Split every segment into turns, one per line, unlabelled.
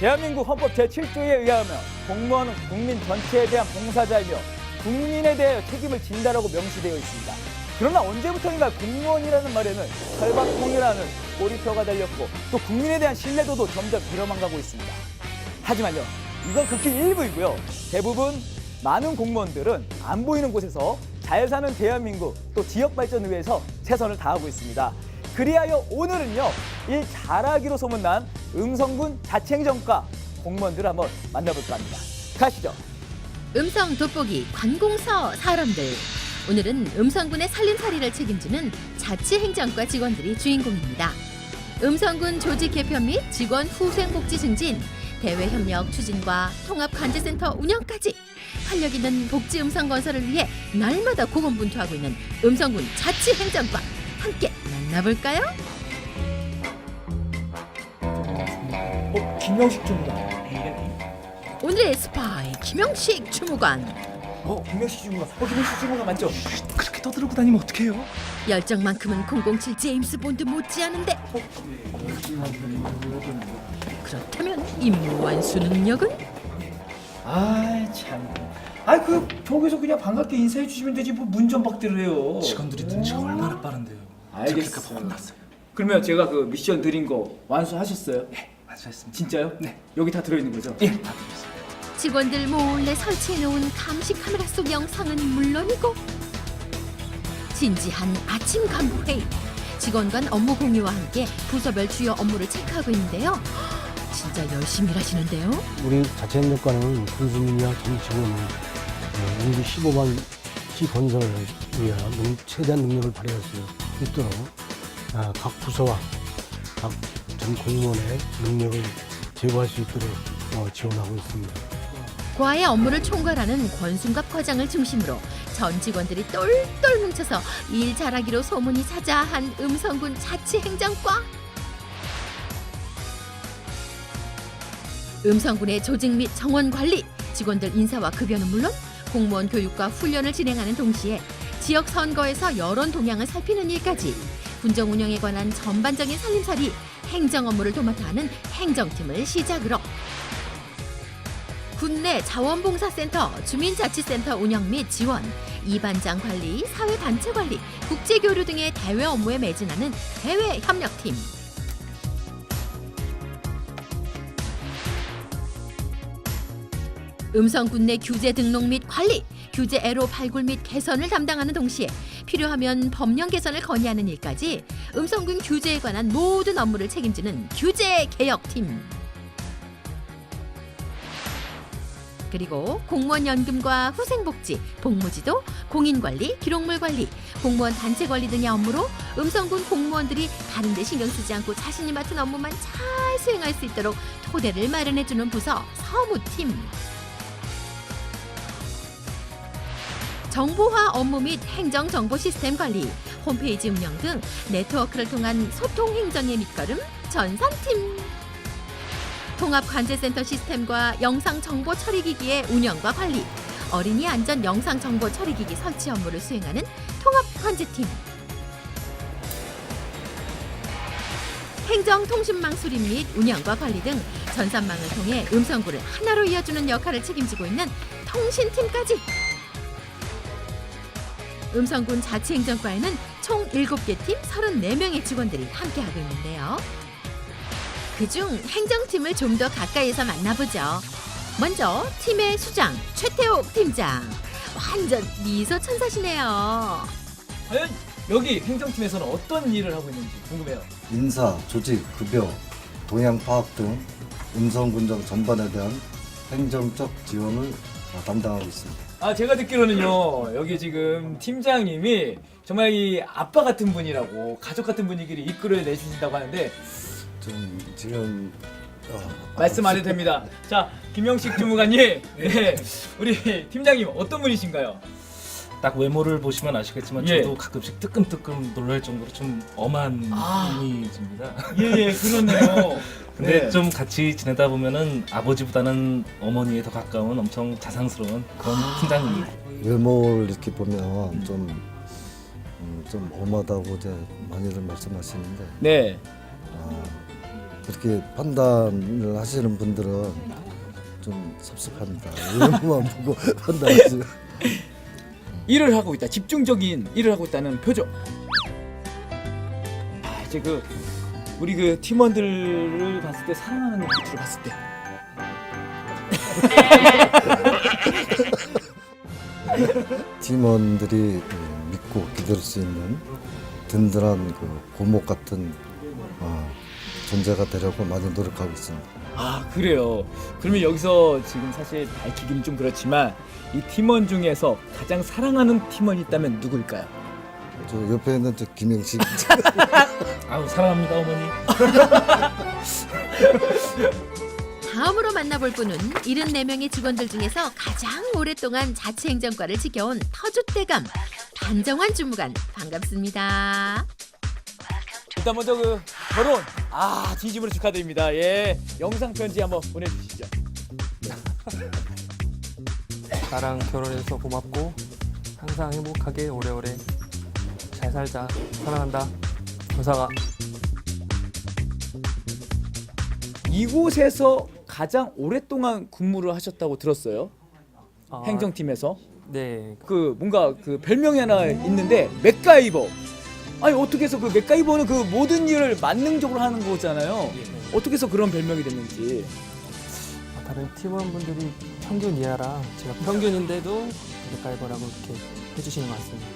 대한민국 헌법 제7조에 의하면 공무원은 국민 전체에 대한 봉사자이며 국민에 대하여 책임을 진다라고 명시되어 있습니다. 그러나 언제부터인가 공무원이라는 말에는 설박통이라는 꼬리표가 달렸고 또 국민에 대한 신뢰도도 점점 잃어만 가고 있습니다. 하지만요, 이건 극히 일부이고요. 대부분 많은 공무원들은 안 보이는 곳에서 잘 사는 대한민국 또 지역 발전을 위해서 최선을 다하고 있습니다. 그리하여 오늘은요, 이 잘하기로 소문난 음성군 자치행정과 공무원들 한번 만나볼까 합니다. 가시죠.
음성 돋보기 관공서 사람들. 오늘은 음성군의 살림살이를 책임지는 자치행정과 직원들이 주인공입니다. 음성군 조직 개편 및 직원 후생 복지 증진, 대외 협력 추진과 통합 관제센터 운영까지 활력 있는 복지 음성 건설을 위해 날마다 고군분투하고 있는 음성군 자치행정과 함께 만나볼까요?
어, 김영식 주무관.
오늘의 스파이 김영식 주무관
어, 김영식 주무관. 어, 김영식 주무관 맞죠? 그렇게 떠들고 다니면 어떡해요?
열정만큼은 007 제임스 본드 못지않은데 어? 그렇다면 임무 완수 능력은
아, 참. 아, 그 저기서 그냥 반갑게 인사해 주시면 되지 뭐 문전박대를 해요.
직원들이 눈치가 얼마나 빠른데요.
알겠어. 니까 그러면 제가 그 미션 드린 거 완수하셨어요?
네. 완습니다 진짜요? 네.
여기 다 들어있는 거죠?
예, 다들어있습니
직원들 몰래 설치해놓은 감시 카메라 속 영상은 물론이고 진지한 아침 간부 회의 직원 간 업무 공유와 함께 부서별 주요 업무를 체크하고 있는데요 진짜 열심히 일하시는데요
우리 자체 협력과는 군수님이나 전직원은 인구 어, 15번 시 건설을 위한 최대한 능력을 발휘할 수 있도록 아, 각 부서와 각전 공무원의 능력을 제고할 수 있도록 어, 지원하고 있습니다.
과외 업무를 총괄하는 권순갑 과장을 중심으로 전 직원들이 똘똘 뭉쳐서 일 잘하기로 소문이 자자한 음성군 자치행정과 음성군의 조직 및 정원 관리, 직원들 인사와 급여는 물론 공무원 교육과 훈련을 진행하는 동시에 지역 선거에서 여론 동향을 살피는 일까지 군정 운영에 관한 전반적인 살림살이 행정 업무를 도맡아 하는 행정팀을 시작으로 군내 자원봉사센터, 주민자치센터 운영 및 지원, 이반장 관리, 사회단체 관리, 국제교류 등의 대외 업무에 매진하는 대외협력팀. 음성 군내 규제 등록 및 관리, 규제 애로 발굴 및 개선을 담당하는 동시에 필요하면 법령 개선을 건의하는 일까지 음성균 규제에 관한 모든 업무를 책임지는 규제 개혁팀. 그리고 공무원 연금과 후생복지, 복무지도, 공인관리, 기록물관리, 공무원 단체관리 등의 업무로 음성군 공무원들이 다른 데 신경 쓰지 않고 자신이 맡은 업무만 잘 수행할 수 있도록 토대를 마련해주는 부서 서무팀. 정보화 업무 및 행정 정보 시스템 관리, 홈페이지 운영 등 네트워크를 통한 소통 행정의 밑거름 전산팀. 통합 관제센터 시스템과 영상 정보 처리 기기의 운영과 관리, 어린이 안전 영상 정보 처리 기기 설치 업무를 수행하는 통합 관제팀. 행정통신망 수립 및 운영과 관리 등 전산망을 통해 음성구를 하나로 이어주는 역할을 책임지고 있는 통신팀까지 음성군 자치행정과에는 총 7개 팀 34명의 직원들이 함께하고 있는데요. 그중 행정팀을 좀 더 가까이에서 만나보죠. 먼저 팀의 수장 최태옥 팀장. 완전 미소 천사시네요.
과연 여기 행정팀에서는 어떤 일을 하고 있는지 궁금해요.
인사, 조직, 급여, 동향 파악 등 음성군정 전반에 대한 행정적 지원을 담당하고 있습니다.
아 제가 듣기로는요 여기 지금 팀장님이 정말 이 아빠 같은 분이라고 가족 같은 분위기를 이끌어 내주신다고 하는데
좀 지금
어, 말씀 안 해도 됩니다. 자 김영식 주무관님, 네, 네. 우리 팀장님 어떤 분이신가요?
딱 외모를 보시면 아시겠지만 예. 저도 가끔씩 뜨끔뜨끔 놀랄 정도로 좀 엄한 아. 분이십니다.
예예 예, 그렇네요.
근데 네. 좀 같이 지내다 보면은 아버지보다는 어머니에 더 가까운 엄청 자상스러운 그런 아. 팀장입이에
외모를 이렇게 보면 좀, 음, 좀 엄하다고 이제 많이들 말씀하시는데 네. 아, 그렇게 판단을 하시는 분들은 좀 섭섭합니다. 외모만 보고 판단하시
일을 하고 있다. 집중적인 일을 하고 있다는 표정. 아, 이제 그 우리 그 팀원들을 봤을 때 사랑하는 눈빛으로 봤을 때
팀원들이 믿고 기댈 수 있는 든든한 그 고목 같은 어, 존재가 되려고 많이 노력하고 있습니다.
아 그래요. 그러면 여기서 지금 사실 밝히기는 좀 그렇지만 이 팀원 중에서 가장 사랑하는 팀원이 있다면 누구일까요?
저 옆에 있는 저 김영식.
아우 사랑합니다 어머니.
다음으로 만나볼 분은 74명의 직원들 중에서 가장 오랫동안 자치 행정과를 지켜온 터줏대감 반정환 주무관 반갑습니다.
일단 먼저 그 결혼 아 진심으로 축하드립니다. 예 영상 편지 한번 보내주시죠.
나랑 결혼해서 고맙고 항상 행복하게 오래오래 잘 살자. 사랑한다. 조사가.
이곳에서 가장 오랫동안 근무를 하셨다고 들었어요. 아, 행정팀에서. 네. 그 뭔가 그 별명이 하나 있는데 맥가이버. 아니 어떻게 해서 그 맥가이버는 그 모든 일을 만능적으로 하는 거잖아요. 예, 네. 어떻게 해서 그런 별명이 됐는지.
아, 다른 팀원분들이 평균 이하라 제가 평균인데도 맥가이버라고 이렇게 해주시는 것 같습니다.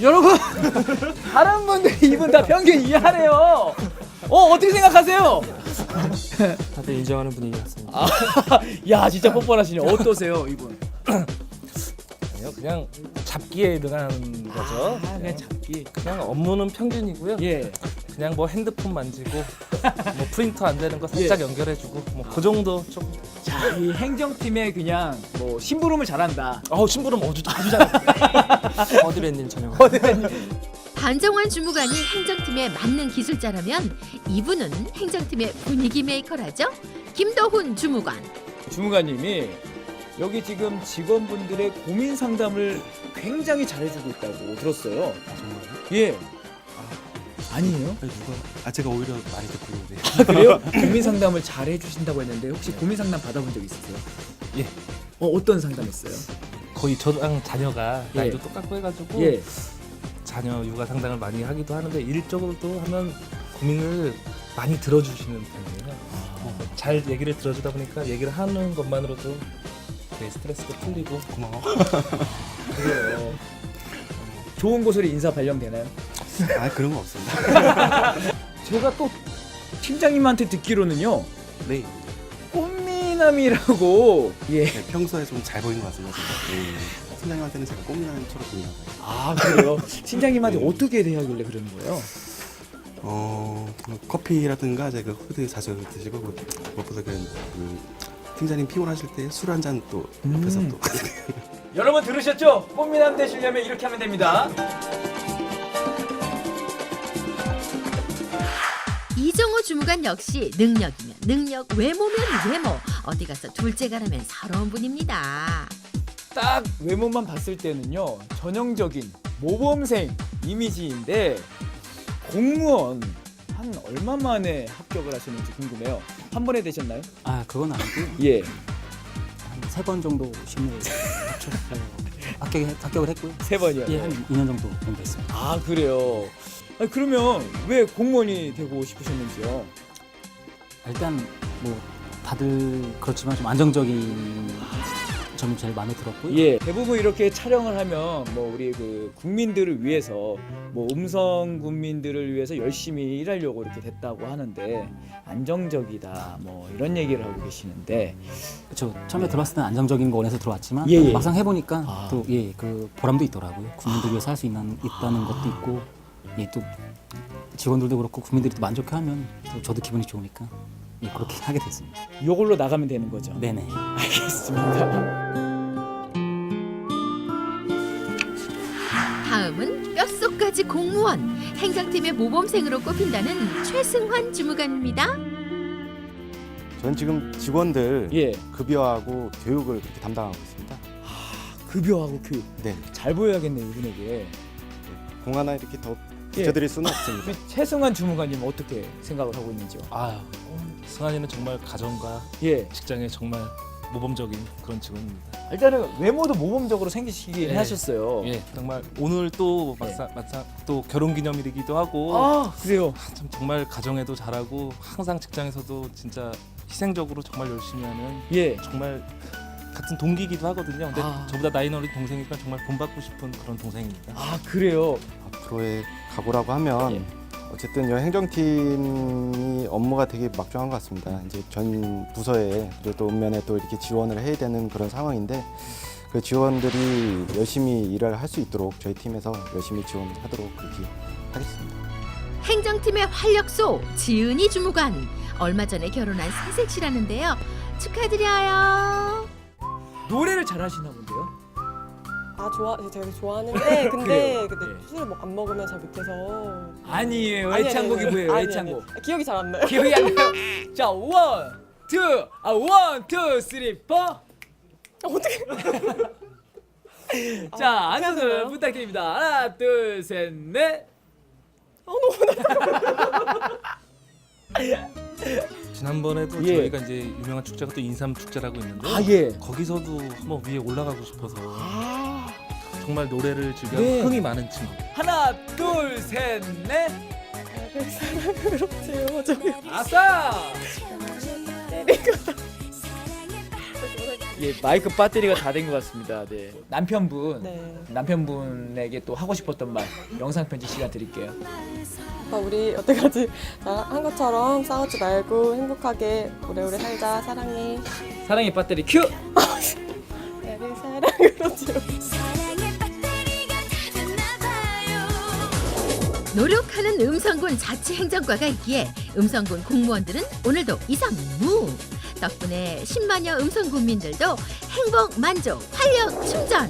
여러분 다른 분들 입은 다 평균 이하래요. 어 어떻게 생각하세요?
다들 인정하는 분위기 같습니다. 아,
야 진짜 뻔뻔하시네. 어떠세요 이분?
아니요, 그냥 잡기에 능한 거죠.
아 그냥 잡기.
그냥 업무는 평균이고요. 예. 그냥 뭐 핸드폰 만지고 뭐 프린터 안 되는 거 살짝 예. 연결해주고 뭐 그 정도 좀
이 행정팀에 그냥 뭐 심부름을 잘한다.
어 심부름 어디 어디 잘 어드밴님
저녁. 반정환 주무관이 행정팀의 만능 기술자라면 이분은 행정팀의 분위기 메이커라죠. 김도훈 주무관.
주무관님이 여기 지금 직원분들의 고민 상담을 굉장히 잘해주고 있다고 들었어요. 아, 예. 아니에요?
아니 누가? 아 제가 오히려 많이 듣고 있는데.
아, 그래요? 고민 상담을 잘 해주신다고 했는데 혹시 고민 상담 받아본 적 있으세요? 예. 어, 어떤 상담했어요?
거의 저랑 자녀가 예. 나이도 똑같고 해가지고 예. 자녀 육아 상담을 많이 하기도 하는데 일적으로 도 하면 고민을 많이 들어주시는 편이에요. 아. 뭐 잘 얘기를 들어주다 보니까 얘기를 하는 것만으로도 내 스트레스가 풀리고
고마워. 그래요. 좋은 곳으로 인사 발령되나요?
아 그런 거 없습니다.
제가 또 팀장님한테 듣기로는요. 네. 꽃미남이라고.
예. 네, 평소에 좀 잘 보이는 것 같습니다. 네. 팀장님한테는 제가 꽃미남처럼 보이나요?
아 그래요? 네. 팀장님한테 네. 어떻게 대하길래 그러는 거예요?
어 뭐 커피라든가 제가 후드 그 자주 드시고 그 무엇보다 그, 그 팀장님 피곤하실 때 술 한 잔또 음. 옆에서 음. 또.
여러분 들으셨죠? 꽃미남 되시려면 이렇게 하면 됩니다.
이정호 주무관 역시 능력이면 능력, 외모면 외모. 어디 가서 둘째가라면 서러운 분입니다.
딱 외모만 봤을 때는요 전형적인 모범생 이미지인데 공무원 한 얼마 만에 합격을 하셨는지 궁금해요. 한 번에 되셨나요?
아 그건 아니고 예. 한 세 번 정도 심리에 합격, 합격을 했고요. 세 번이요. 예, 한 2년 정도 공부했습니다.
아 그래요. 아니, 그러면 왜 공무원이 되고 싶으셨는지요?
일단 뭐 다들 그렇지만 좀 안정적인 점이 제일 마음에 들었고요. 예.
대부분 이렇게 촬영을 하면 뭐 우리 그 국민들을 위해서 뭐 음성 국민들을 위해서 열심히 일하려고 이렇게 됐다고 하는데 안정적이다 뭐 이런 얘기를 하고 계시는데
그렇죠. 처음에 네. 들어왔을 때 안정적인 거 원해서 들어왔지만 예, 예. 막상 해보니까 아. 또예 그 보람도 있더라고요. 국민들 아. 위해서 할수 있는 있다는 것도 있고 예, 또 직원들도 그렇고 국민들이 또 만족해하면 또 저도 기분이 좋으니까 예, 그렇게 하게 됐습니다.
요걸로 나가면 되는 거죠. 네네. 알겠습니다.
다음은 뼛속까지 공무원 행정팀의 모범생으로 꼽힌다는 최승환 주무관입니다.
저는 지금 직원들 예, 급여하고 교육을 그렇게 담당하고 있습니다.
아, 급여하고 교육 네. 잘 보여야겠네요 이분에게.
공 하나 이렇게 더 예. 붙여드릴 수는 없습니다.
최승환 주무관님 어떻게 생각을 하고 있는지요?
아 승환이는 정말 가정과 예. 직장에 정말 모범적인 그런 직원입니다.
일단은 외모도 모범적으로 생기시긴 예. 하셨어요.
예, 정말 오늘 또 막상, 예. 막상 또 결혼 기념일이기도 하고
아 그래요.
아, 참 정말 가정에도 잘하고 항상 직장에서도 진짜 희생적으로 정말 열심히 하는 예. 정말 같은 동기이기도 하거든요. 근데 아. 저보다 나이 어린 동생이니까 정말 본받고 싶은 그런 동생입니다.
아 그래요.
앞으로의 각오라고 하면 예. 어쨌든 여 행정팀이 업무가 되게 막중한 것 같습니다. 이제 전 부서에 그래도 읍면에 또 이렇게 지원을 해야 되는 그런 상황인데 그 지원들이 열심히 일을 할 수 있도록 저희 팀에서 열심히 지원하도록 그렇게 하겠습니다.
행정팀의 활력소 지은이 주무관 얼마 전에 결혼한 새색시라는데요. 축하드려요.
노래를 잘하시나 본데요.
아 좋아 되게 좋아하는데 근데 그래 예. 술을 뭐안 먹으면 잘 못해서
아니에요. 애창곡이 뭐예요? 아니, 애창곡.
아니. 기억이 잘 안 나요.
기억이 안 나요. 자, 원, 투, 아, 원, 투, 쓰리, 포. 어떻게? 자, 아, 안녕을 부탁드립니다. 하나, 둘, 셋, 넷. 아 너무
지난번에도 예. 저희가 이제 유명한 축제가 또 인삼 축제라고 있는데 아, 예. 거기서도 한번 위에 올라가고 싶어서 아, 정말 노래를 즐겨 네. 흥이 많은 친구.
하나, 둘, 셋, 넷.
아, 아, 아, 아싸! 때리
예, 마이크 배터리가 다 된 것 같습니다. 네.
남편분 네. 남편분에게 또 하고 싶었던 말 영상 편지 시간 드릴게요.
어, 우리 여태까지 잘한 것처럼 싸우지 말고 행복하게 오래오래 살자. 사랑해.
사랑의 배터리 큐. 나를 사랑으로 지워.
노력하는 음성군 자치 행정과가 있기에 음성군 공무원들은 오늘도 이상무 덕분에 10만여 음성군민들도 행복, 만족, 활력, 충전!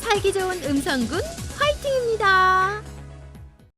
살기 좋은 음성군 화이팅입니다!